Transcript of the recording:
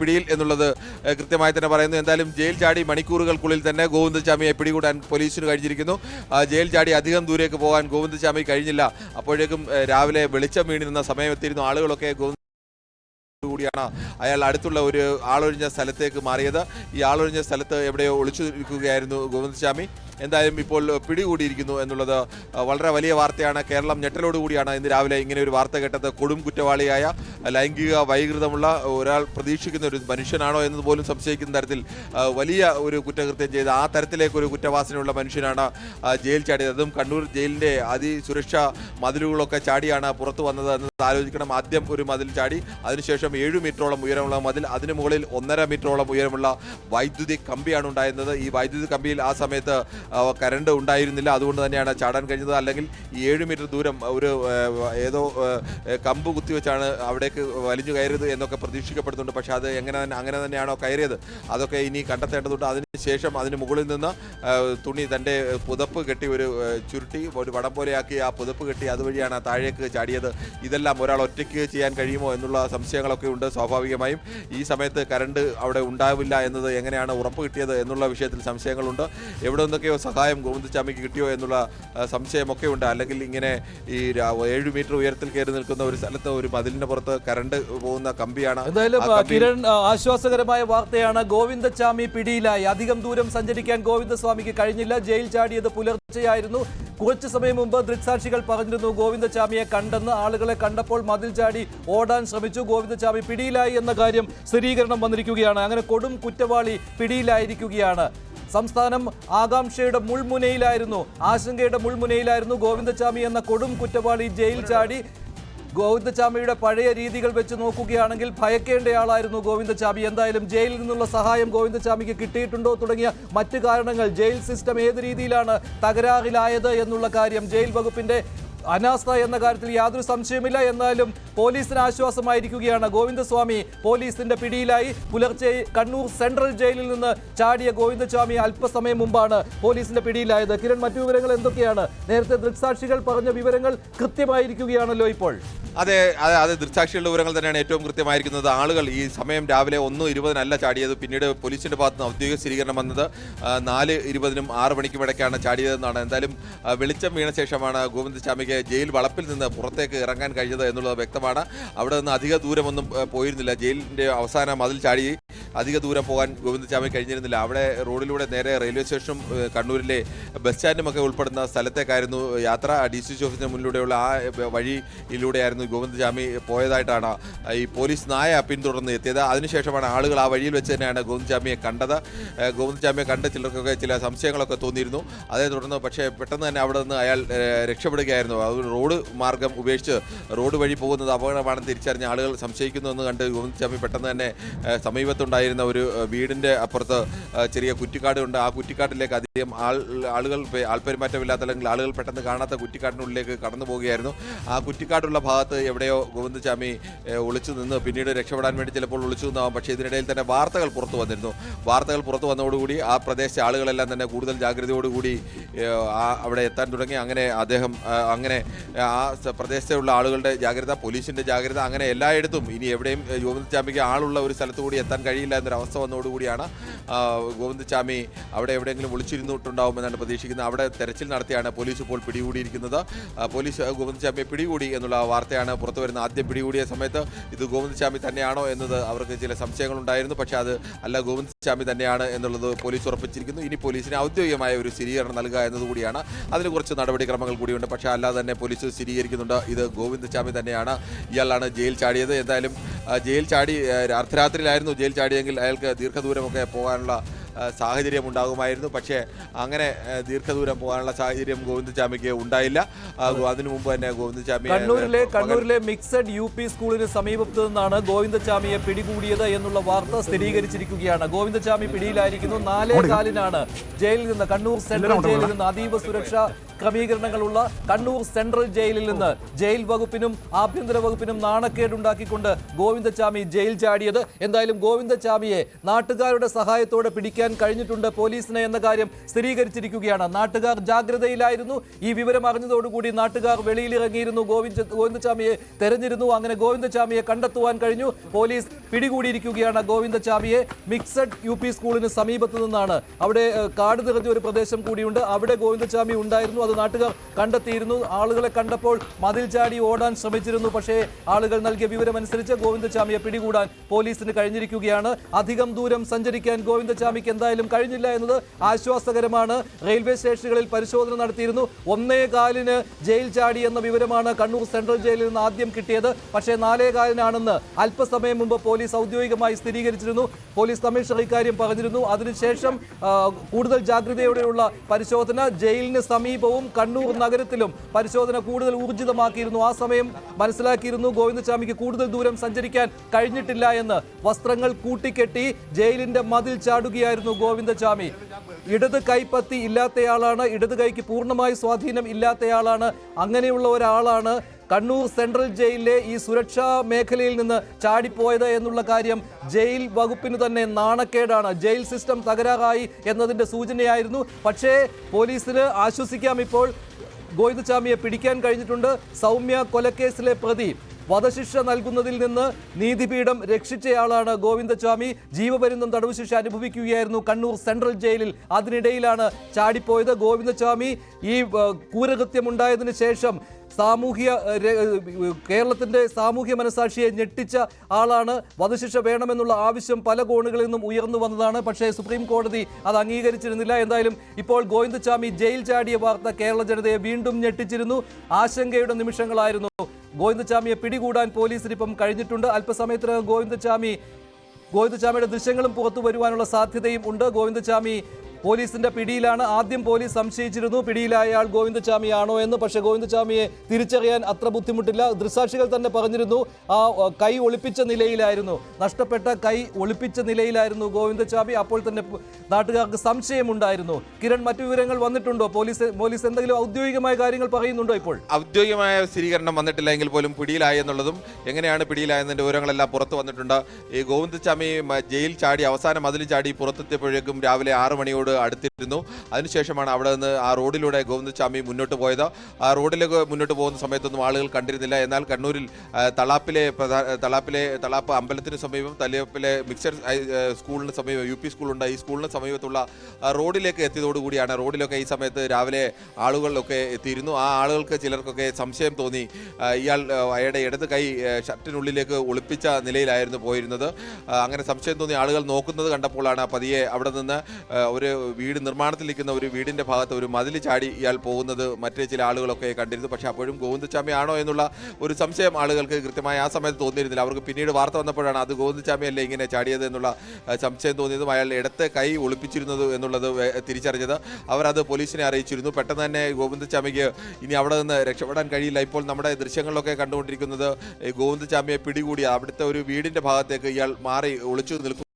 പിടിയിൽ എന്നുള്ളത് കൃത്യമായി തന്നെ പറയുന്നു. എന്തായാലും ജയിൽ ചാടി മണിക്കൂറുകൾക്കുള്ളിൽ തന്നെ ഗോവിന്ദസ്വാമിയെ പിടികൂടാൻ പോലീസിന് കഴിഞ്ഞിരിക്കുന്നു. ജയിൽ ചാടി അധികം ദൂരേക്ക് പോകാൻ ഗോവിന്ദസ്വാമി കഴിഞ്ഞില്ല. അപ്പോഴേക്കും രാവിലെ വെളിച്ചം നിന്ന സമയം എത്തിയിരുന്നു ആളുകളൊക്കെ കൂടിയാണ് അയാൾ അടുത്തുള്ള ഒരു ആളൊഴിഞ്ഞ സ്ഥലത്തേക്ക് മാറിയത്. ഈ ആളൊഴിഞ്ഞ സ്ഥലത്ത് എവിടെയോ ഒളിച്ചു നിൽക്കുകയായിരുന്നു ഗോവിന്ദസ്വാമി. എന്തായാലും ഇപ്പോൾ പിടികൂടിയിരിക്കുന്നു എന്നുള്ളത് വളരെ വലിയ വാർത്തയാണ്. കേരളം ഞെട്ടലോടുകൂടിയാണ്. ഇന്ന് രാവിലെ ഇങ്ങനെ ഒരു വാർത്ത കേട്ടത് കൊടും കുറ്റവാളിയായ ലൈംഗിക വൈകൃതമുള്ള ഒരാൾ പ്രതീക്ഷിക്കുന്ന ഒരു മനുഷ്യനാണോ എന്ന് പോലും സംശയിക്കുന്ന തരത്തിൽ വലിയ ഒരു കുറ്റകൃത്യം ചെയ്ത് ആ തരത്തിലേക്ക് ഒരു കുറ്റവാസനയുള്ള മനുഷ്യനാണ് ജയിൽ ചാടിയത്. അതും കണ്ണൂർ ജയിലിന്റെ അതിസുരക്ഷാ മതിലുകളൊക്കെ ചാടിയാണ് പുറത്തു വന്നത് എന്നത് ആലോചിക്കണം. ആദ്യം ഒരു മതിൽ ചാടി അതിനുശേഷം ഏഴ് മീറ്ററോളം ഉയരമുള്ള മതിൽ അതിനു മുകളിൽ ഒന്നര മീറ്ററോളം ഉയരമുള്ള വൈദ്യുതി കമ്പിയാണ് ഉണ്ടായിരുന്നത്. ഈ വൈദ്യുതി കമ്പിയിൽ ആ സമയത്ത് കരണ്ട് ഉണ്ടായിരുന്നില്ല. അതുകൊണ്ട് തന്നെയാണ് ചാടാൻ കഴിഞ്ഞത്. അല്ലെങ്കിൽ ഈ ഏഴ് മീറ്റർ ദൂരം ഒരു ഏതോ കമ്പ് കുത്തിവെച്ചാണ് അവിടേക്ക് വലിഞ്ഞു കയറിയത് എന്നൊക്കെ പ്രതീക്ഷിക്കപ്പെടുന്നുണ്ട്. പക്ഷേ അത് എങ്ങനെ തന്നെ അങ്ങനെ തന്നെയാണോ കയറിയത്? അതൊക്കെ ഇനി കണ്ടെത്തേണ്ടതുണ്ട്. അതിനുശേഷം അതിന് മുകളിൽ നിന്ന് തുണി തന്റെ പുതപ്പ് കെട്ടി ഒരു ചുരുട്ടി ഒരു വടം പോലെയാക്കി ആ പുതപ്പ് കെട്ടി അതുവഴിയാണ് താഴേക്ക് ചാടിയത്. ഇതെല്ലാം ഒരാൾ ഒറ്റയ്ക്ക് ചെയ്യാൻ കഴിയുമോ എന്നുള്ള സംശയങ്ങളൊക്കെ ഉണ്ട് സ്വാഭാവികമായും. ഈ സമയത്ത് കരണ്ട് അവിടെ ഉണ്ടാവില്ല എന്നത് എങ്ങനെയാണ് ഉറപ്പ് കിട്ടിയത് എന്നുള്ള വിഷയത്തിൽ സംശയങ്ങളുണ്ട്. എവിടെ നിന്നൊക്കെയോ സഹായം ഗോവിന്ദസ്വാമിക്ക് കിട്ടിയോ എന്നുള്ള സംശയമൊക്കെ ഉണ്ട്. അല്ലെങ്കിൽ ഇങ്ങനെ ഈ ഏഴ് മീറ്റർ ഉയരത്തിൽ കയറി നിൽക്കുന്ന ഒരു സ്ഥലത്ത് ഒരു മതിലിന് പുറത്ത് കരണ്ട് പോകുന്ന കമ്പിയാണ് എന്തായാലും കിരൺ ആശ്വാസകരമായ വാർത്തയാണ് ഗോവിന്ദസ്വാമി പിടിയിലായി. അധികം ദൂരം സഞ്ചരിക്കാൻ ഗോവിന്ദസ്വാമിക്ക് കഴിഞ്ഞില്ല. ജയിൽ ചാടിയത് പുലർച്ചെയായിരുന്നു. കുറച്ചു സമയം മുമ്പ് ദൃക്സാക്ഷികൾ പറഞ്ഞിരുന്നു ഗോവിന്ദസ്വാമിയെ കണ്ടെന്ന് ആളുകളെ കണ്ടപ്പോൾ മതിൽ ചാടി ഓടാൻ ശ്രമിച്ചു. ഗോവിന്ദസ്വാമി പിടിയിലായി എന്ന കാര്യം സ്ഥിരീകരണം വന്നിരിക്കുകയാണ്. അങ്ങനെ കൊടും കുറ്റവാളി പിടിയിലായിരിക്കുകയാണ്. സംസ്ഥാനം ആകാംക്ഷയുടെ മുൾമുനയിലായിരുന്നു ആശങ്കയുടെ മുൾമുനയിലായിരുന്നു ഗോവിന്ദച്ചാമി എന്ന കൊടും കുറ്റവാളി ജയിൽ ചാടി. ഗോവിന്ദചാമിയുടെ പഴയ രീതികൾ വെച്ച് നോക്കുകയാണെങ്കിൽ ഭയക്കേണ്ടയാളായിരുന്നു ഗോവിന്ദചാമി എന്തായാലും ജയിലിൽ നിന്നുള്ള സഹായം ഗോവിന്ദചാമിക്ക് കിട്ടിയിട്ടുണ്ടോ തുടങ്ങിയ മറ്റു കാരണങ്ങൾ ജയിൽ സിസ്റ്റം ഏത് രീതിയിലാണ് തകരാറിലായത് എന്നുള്ള കാര്യം ജയിൽ വകുപ്പിന്റെ അനാസ്ഥ എന്ന കാര്യത്തിൽ യാതൊരു സംശയമില്ല എന്നാലും പോലീസിന് ആശ്വാസമായിരിക്കുകയാണ്. ഗോവിന്ദസ്വാമി പോലീസിന്റെ പിടിയിലായി പുലർച്ചെ കണ്ണൂർ സെൻട്രൽ ജയിലിൽ നിന്ന് ചാടിയ ഗോവിന്ദസ്വാമി അല്പസമയം മുമ്പാണ് പോലീസിന്റെ പിടിയിലായത്. കിരൺ മറ്റു വിവരങ്ങൾ എന്തൊക്കെയാണ്? നേരത്തെ ദൃക്സാക്ഷികൾ പറഞ്ഞ വിവരങ്ങൾ കൃത്യമായിരിക്കുകയാണല്ലോ ഇപ്പോൾ. അതെ അതെ അതെ ദൃക്സാക്ഷികളുടെ വിവരങ്ങൾ തന്നെയാണ് ഏറ്റവും കൃത്യമായിരിക്കുന്നത്. ആളുകൾ ഈ സമയം രാവിലെ ഒന്ന് ഇരുപതിനല്ല ചാടിയത്. പിന്നീട് പോലീസിന്റെ ഭാഗത്ത് നിന്ന് ഔദ്യോഗിക സ്ഥിരീകരണം വന്നത് നാല് ഇരുപതിനും ആറ് മണിക്കും ഇടയ്ക്കാണ് ചാടിയതെന്നാണ്. എന്തായാലും വെളിച്ചം വീണ ശേഷമാണ് ഗോവിന്ദസ്വാമിക്ക് ജയിൽ വളപ്പിൽ നിന്ന് പുറത്തേക്ക് ഇറങ്ങാൻ കഴിഞ്ഞത് എന്നുള്ളത് വ്യക്തമാണ്. അവിടെ നിന്ന് അധിക ദൂരമൊന്നും പോയിരുന്നില്ല. ജയിലിന്റെ അവസാന മതിൽ ചാടി അധിക ദൂരം പോകാൻ ഗോവിന്ദസ്വാമി കഴിഞ്ഞിരുന്നില്ല. അവിടെ റോഡിലൂടെ നേരെ റെയിൽവേ സ്റ്റേഷനും കണ്ണൂരിലെ ബസ് സ്റ്റാൻഡുമൊക്കെ ഉൾപ്പെടുന്ന സ്ഥലത്തേക്കായിരുന്നു യാത്ര. ഡി സി സി ഓഫീസിന് മുന്നിലൂടെയുള്ള ആ വഴിയിലൂടെയായിരുന്നു ഗോവിന്ദസ്വാമി പോയതായിട്ടാണ് ഈ പോലീസ് നായ പിന്തുടർന്ന് എത്തിയത്. അതിനുശേഷമാണ് ആളുകൾ ആ വഴിയിൽ വെച്ച് തന്നെയാണ് ഗോവിന്ദസ്വാമിയെ കണ്ടത്. ഗോവിന്ദസ്വാമിയെ കണ്ട ചിലർക്കൊക്കെ ചില സംശയങ്ങളൊക്കെ തോന്നിയിരുന്നു. അതേ തുടർന്ന് പക്ഷേ പെട്ടെന്ന് തന്നെ അവിടെ നിന്ന് അയാൾ രക്ഷപ്പെടുകയായിരുന്നു. റോഡ് മാർഗം ഉപേക്ഷിച്ച് റോഡ് വഴി പോകുന്നത് അപകടമാണെന്ന് തിരിച്ചറിഞ്ഞ ആളുകൾ സംശയിക്കുന്നുവെന്ന് കണ്ട് ഗോവിന്ദസ്വാമി പെട്ടെന്ന് തന്നെ സമീപത്തുണ്ടായിരുന്ന ഒരു വീടിന്റെ അപ്പുറത്ത് ചെറിയ കുറ്റിക്കാടുണ്ട്. ആ കുറ്റിക്കാട്ടിലേക്ക് അധികം ആൾ ആളുകൾ ആൾപെരുമാറ്റമില്ലാത്ത അല്ലെങ്കിൽ ആളുകൾ പെട്ടെന്ന് കാണാത്ത കുറ്റിക്കാട്ടിനുള്ളിലേക്ക് കടന്നു പോവുകയായിരുന്നു. ആ കുറ്റിക്കാടുള്ള ഭാഗത്ത് എവിടെയോ ഗോവിന്ദസ്വാമി ഒളിച്ചു നിന്ന് പിന്നീട് രക്ഷപ്പെടാൻ വേണ്ടി ചിലപ്പോൾ ഒളിച്ചു നിന്നാവും. പക്ഷേ ഇതിനിടയിൽ തന്നെ വാർത്തകൾ പുറത്തു വന്നിരുന്നു. വാർത്തകൾ പുറത്തു വന്നതോടുകൂടി ആ പ്രദേശത്തെ ആളുകളെല്ലാം തന്നെ കൂടുതൽ ജാഗ്രതയോടുകൂടി അവിടെ എത്താൻ തുടങ്ങി. അങ്ങനെ അദ്ദേഹം ആ, അങ്ങനെ ആ പ്രദേശത്തുള്ള ആളുകളുടെ ജാഗ്രത പോലീസിന്റെ ജാഗ്രത അങ്ങനെ എല്ലായിടത്തും ഇനി എവിടെയും ഏ, ഗോവിന്ദസ്വാമിക്ക് ആളുള്ള ഒരു സ്ഥലത്ത് കൂടി എത്താൻ കഴിയില്ല എന്നൊരു അവസ്ഥ വന്നതോടുകൂടിയാണ് ആ, ഗോവിന്ദസ്വാമി അവിടെ എവിടെയെങ്കിലും ഒളിച്ചിരുന്നിട്ടുണ്ടാവുമെന്നാണ് പ്രതീക്ഷിക്കുന്നത്. അവിടെ തെരച്ചിൽ നടത്തിയാണ് പോലീസ് ഇപ്പോൾ പിടികൂടിയിരിക്കുന്നത്. പോലീസ് ഗോവിന്ദസ്വാമിയെ പിടികൂടി എന്നുള്ള വാർത്തയാണ് പുറത്തു വരുന്നത് ആദ്യം പിടികൂടിയ സമയത്ത് ഇത് ഗോവിന്ദസ്വാമി തന്നെയാണോ എന്നത് അവർക്ക് ചില സംശയങ്ങളുണ്ടായിരുന്നു. പക്ഷേ അത് അല്ല ഗോവിന്ദസ്വാമി തന്നെയാണ് എന്നുള്ളത് പോലീസ് ഉറപ്പിച്ചിരിക്കുന്നു. ഇനി പോലീസിന് ഔദ്യോഗികമായ ഒരു സ്ഥിരീകരണം നൽകുക എന്നതുകൂടിയാണ്. അതിന് കുറച്ച് നടപടിക്രമങ്ങൾ കൂടിയുണ്ട്. പക്ഷേ അല്ലാതെ തന്നെ പോലീസ് സ്ഥിരീകരിക്കുന്നുണ്ട്. ഇത് ഗോവിന്ദ് ചാമി തന്നെയാണ്. ഇയാളാണ് ജയിൽ ചാടിയത്. എന്തായാലും ജയിൽ ചാടി അർദ്ധരാത്രിയിലായിരുന്നു ജയിൽ ചാടിയെങ്കിൽ അയാൾക്ക് ദീർഘദൂരമൊക്കെ പോകാനുള്ള സാഹചര്യം ഉണ്ടാകുമായിരുന്നു. പക്ഷേ അങ്ങനെ ദീർഘദൂരം പോകാനുള്ള സാഹചര്യം ഗോവിന്ദസ്വാമിക്ക് ഉണ്ടായില്ല. അതിനു മുമ്പ് തന്നെ ഗോവിന്ദസ്വാമി കണ്ണൂരിലെ കണ്ണൂരിലെ മിക്സഡ് യു പി സ്കൂളിന് സമീപത്ത് നിന്നാണ് ഗോവിന്ദസ്വാമിയെ പിടികൂടിയത് എന്നുള്ള വാർത്ത സ്ഥിരീകരിച്ചിരിക്കുകയാണ്. ഗോവിന്ദസ്വാമി പിടിയിലായിരിക്കുന്നു. നാലേ കാലിനാണ് ജയിലിൽ നിന്ന് കണ്ണൂർ സെൻട്രൽ ജയിലിൽ നിന്ന് അതീവ സുരക്ഷാ ക്രമീകരണങ്ങളുള്ള കണ്ണൂർ സെൻട്രൽ ജയിലിൽ നിന്ന് ജയിൽ വകുപ്പിനും ആഭ്യന്തര വകുപ്പിനും നാണക്കേടുണ്ടാക്കിക്കൊണ്ട് ഗോവിന്ദസ്വാമി ജയിൽ ചാടിയത്. എന്തായാലും ഗോവിന്ദസ്വാമിയെ നാട്ടുകാരുടെ സഹായത്തോടെ പിടിക്കാൻ സഞ്ചരിക്കാൻ കഴിഞ്ഞിട്ടുണ്ട് പോലീസിന് എന്ന കാര്യം സ്ഥിരീകരിച്ചിരിക്കുകയാണ്. നാട്ടുകാർ ജാഗ്രതയിലായിരുന്നു. ഈ വിവരം അറിഞ്ഞതോടുകൂടി നാട്ടുകാർ വെളിയിലിറങ്ങിയിരുന്നു. ഗോവിന്ദ ഗോവിന്ദചാമിയെ തെരഞ്ഞിരുന്നു അങ്ങനെ ഗോവിന്ദചാമിയെ കണ്ടെത്തുവാൻ കഴിഞ്ഞു. പോലീസ് പിടികൂടിയിരിക്കുകയാണ് ഗോവിന്ദചാമിയെ മിക്സഡ് യു പി സ്കൂളിന് സമീപത്ത് നിന്നാണ്. അവിടെ കാട് നിറഞ്ഞ ഒരു പ്രദേശം കൂടിയുണ്ട്. അവിടെ ഗോവിന്ദചാമി ഉണ്ടായിരുന്നു. അത് നാട്ടുകാർ കണ്ടെത്തിയിരുന്നു. ആളുകളെ കണ്ടപ്പോൾ മതിൽ ചാടി ഓടാൻ ശ്രമിച്ചിരുന്നു. പക്ഷേ ആളുകൾ നൽകിയ വിവരമനുസരിച്ച് ഗോവിന്ദചാമിയെ പിടികൂടാൻ പോലീസിന് കഴിഞ്ഞിരിക്കുകയാണ്. അധികം ദൂരം സഞ്ചരിക്കാൻ ഗോവിന്ദചാമിക്ക് എന്തായാലും കഴിഞ്ഞില്ല എന്നത് ആശ്വാസകരമാണ്. റെയിൽവേ സ്റ്റേഷനുകളിൽ പരിശോധന നടത്തിയിരുന്നു. ഒന്നേ കാലിന് ജയിൽ ചാടി എന്ന വിവരമാണ് കണ്ണൂർ സെൻട്രൽ ജയിലിൽ നിന്ന് ആദ്യം കിട്ടിയത്. പക്ഷേ നാലേ കാലിനാണെന്ന് അല്പസമയം മുമ്പ് പോലീസ് ഔദ്യോഗികമായി സ്ഥിരീകരിച്ചിരുന്നു. പോലീസ് കമ്മീഷണർ ഇക്കാര്യം പറഞ്ഞിരുന്നു. അതിനുശേഷം കൂടുതൽ ജാഗ്രതയോടെയുള്ള പരിശോധന ജയിലിന് സമീപവും കണ്ണൂർ നഗരത്തിലും പരിശോധന കൂടുതൽ ഊർജിതമാക്കിയിരുന്നു. ആ സമയം മനസ്സിലാക്കിയിരുന്നു ഗോവിന്ദസ്വാമിക്ക് കൂടുതൽ ദൂരം സഞ്ചരിക്കാൻ കഴിഞ്ഞിട്ടില്ല എന്ന്. വസ്ത്രങ്ങൾ കൂട്ടിക്കെട്ടി ജയിലിന്റെ മതിൽ ചാടുകയായിരുന്നു ഗോവിന്ദസ്വാമി ഇടത് കൈപ്പത്തി ഇല്ലാത്തയാളാണ് ഇടത് കൈക്ക് പൂർണമായി സ്വാധീനം ഇല്ലാത്തയാളാണ് അങ്ങനെയുള്ള ഒരാളാണ് കണ്ണൂർ സെൻട്രൽ ജയിലിലെ ഈ സുരക്ഷാ മേഖലയിൽ നിന്ന് ചാടിപ്പോയത് എന്നുള്ള കാര്യം ജയിൽ വകുപ്പിന് തന്നെ നാണക്കേടാണ്. ജയിൽ സിസ്റ്റം തകരാറായി എന്നതിന്റെ സൂചനയായിരുന്നു. പക്ഷേ പോലീസിന് ആശ്വസിക്കാം ഇപ്പോൾ. ഗോവിന്ദസ്വാമിയെ പിടിക്കാൻ കഴിഞ്ഞിട്ടുണ്ട് സൗമ്യ കൊലക്കേസിലെ പ്രതി. വധശിക്ഷ നൽകുന്നതിൽ നിന്ന് നീതിപീഠം രക്ഷിച്ചയാളാണ് ഗോവിന്ദസ്വാമി. ജീവപര്യന്തം തടവ് ശിക്ഷ അനുഭവിക്കുകയായിരുന്നു കണ്ണൂർ സെൻട്രൽ ജയിലിൽ. അതിനിടയിലാണ് ചാടിപ്പോയത് ഗോവിന്ദസ്വാമി. ഈ കൂരകൃത്യമുണ്ടായതിനു ശേഷം സാമൂഹ്യ കേരളത്തിന്റെ സാമൂഹ്യ മനസാക്ഷിയെ ഞെട്ടിച്ച ആളാണ്. വധശിക്ഷ വേണമെന്നുള്ള ആവശ്യം പല കോണുകളിൽ നിന്നും ഉയർന്നു വന്നതാണ്. പക്ഷേ സുപ്രീം കോടതി അത് അംഗീകരിച്ചിരുന്നില്ല. എന്തായാലും ഇപ്പോൾ ഗോവിന്ദസ്വാമി ജയിൽ ചാടിയ വാർത്ത കേരള ജനതയെ വീണ്ടും ഞെട്ടിച്ചിരുന്നു. ആശങ്കയുടെ നിമിഷങ്ങളായിരുന്നു. ഗോവിന്ദസ്വാമിയെ പിടികൂടാൻ പോലീസിന് ഇപ്പം കഴിഞ്ഞിട്ടുണ്ട്. അല്പസമയത്തിനകം ഗോവിന്ദചാമി ഗോവിന്ദചാമിയുടെ ദൃശ്യങ്ങളും പുറത്തു വരുവാനുള്ള സാധ്യതയും ഉണ്ട്. ഗോവിന്ദസ്വാമി പോലീസിന്റെ പിടിയിലാണ്. ആദ്യം പോലീസ് സംശയിച്ചിരുന്നു. പിടിയിലായ ആൾ ഗോവിന്ദസ്വാമി ആണോ എന്ന്. പക്ഷേ ഗോവിന്ദസ്വാമിയെ തിരിച്ചറിയാൻ അത്ര ബുദ്ധിമുട്ടില്ല. ദൃസാക്ഷികൾ തന്നെ പറഞ്ഞിരുന്നു ആ കൈ ഒളിപ്പിച്ച നിലയിലായിരുന്നു. നഷ്ടപ്പെട്ട കൈ ഒളിപ്പിച്ച നിലയിലായിരുന്നു ഗോവിന്ദസ്വാമി. അപ്പോൾ തന്നെ നാട്ടുകാർക്ക് സംശയമുണ്ടായിരുന്നു. കിരൺ മറ്റു വിവരങ്ങൾ വന്നിട്ടുണ്ടോ? പോലീസ് പോലീസ് എന്തെങ്കിലും ഔദ്യോഗികമായ കാര്യങ്ങൾ പറയുന്നുണ്ടോ ഇപ്പോൾ? ഔദ്യോഗികമായ സ്ഥിരീകരണം വന്നിട്ടില്ല എങ്കിൽ പോലും പിടിയിലായി എന്നുള്ളതും എങ്ങനെയാണ് പിടിയിലായതിന്റെ വിവരങ്ങളെല്ലാം പുറത്തു വന്നിട്ടുണ്ട്. ഈ ഗോവിന്ദസ്വാമി ജയിൽ ചാടി അവസാനം അതിൽ ചാടി പുറത്തെത്തിയപ്പോഴേക്കും രാവിലെ ആറ് മണിയോട് അടുത്ത് അടുത്തിരുന്നു അതിനുശേഷമാണ് അവിടെ നിന്ന് ആ റോഡിലൂടെ ഗോവിന്ദസ്വാമി മുന്നോട്ട് പോയത്. ആ റോഡിലേക്ക് മുന്നോട്ട് പോകുന്ന സമയത്തൊന്നും ആളുകൾ കണ്ടിരുന്നില്ല. എന്നാൽ കണ്ണൂരിൽ തളാപ്പിലെ തളാപ്പിലെ തളാപ്പ് അമ്പലത്തിന് സമീപം തലയപ്പിലെ മിക്സഡ് സ്കൂളിന് സമീപം യു പി സ്കൂളുണ്ട്. ഈ സ്കൂളിന് സമീപത്തുള്ള റോഡിലേക്ക് എത്തിയതോടുകൂടിയാണ് റോഡിലൊക്കെ ഈ സമയത്ത് രാവിലെ ആളുകളിലൊക്കെ എത്തിയിരുന്നു. ആ ആളുകൾക്ക് ചിലർക്കൊക്കെ സംശയം തോന്നി. ഇയാൾ അയാളുടെ ഇടത് കൈ ഷർട്ടിനുള്ളിലേക്ക് ഒളിപ്പിച്ച നിലയിലായിരുന്നു പോയിരുന്നത്. അങ്ങനെ സംശയം തോന്നി ആളുകൾ നോക്കുന്നത് കണ്ടപ്പോഴാണ് പതിയെ അവിടെ നിന്ന് ഒരു വീട് നിർമ്മാണത്തിലിരിക്കുന്ന ഒരു വീടിന്റെ ഭാഗത്ത് ഒരു മതിൽ ചാടി ഇയാൾ പോകുന്നത് മറ്റേ ചില ആളുകളൊക്കെ കണ്ടിരുന്നു. പക്ഷേ അപ്പോഴും ഗോവിന്ദസ്വാമി ആണോ എന്നുള്ള ഒരു സംശയം ആളുകൾക്ക് കൃത്യമായി ആ സമയത്ത് തോന്നിയിരുന്നില്ല. അവർക്ക് പിന്നീട് വാർത്ത വന്നപ്പോഴാണ് അത് ഗോവിന്ദസ്വാമി അല്ലേ ഇങ്ങനെ ചാടിയത് എന്നുള്ള സംശയം തോന്നിയതും അയാൾ ഇടത്തെ കൈ ഒളിപ്പിച്ചിരുന്നത് എന്നുള്ളത് തിരിച്ചറിഞ്ഞത്. അവരത് പോലീസിനെ അറിയിച്ചിരുന്നു. പെട്ടെന്ന് തന്നെ ഗോവിന്ദസ്വാമിക്ക് ഇനി അവിടെ നിന്ന് രക്ഷപ്പെടാൻ കഴിയില്ല. ഇപ്പോൾ നമ്മുടെ ദൃശ്യങ്ങളിലൊക്കെ കണ്ടുകൊണ്ടിരിക്കുന്നത് ഗോവിന്ദസ്വാമിയെ പിടികൂടി അവിടുത്തെ ഒരു വീടിന്റെ ഭാഗത്തേക്ക് ഇയാൾ മാറി ഒളിച്ചു നിൽക്കുന്നു.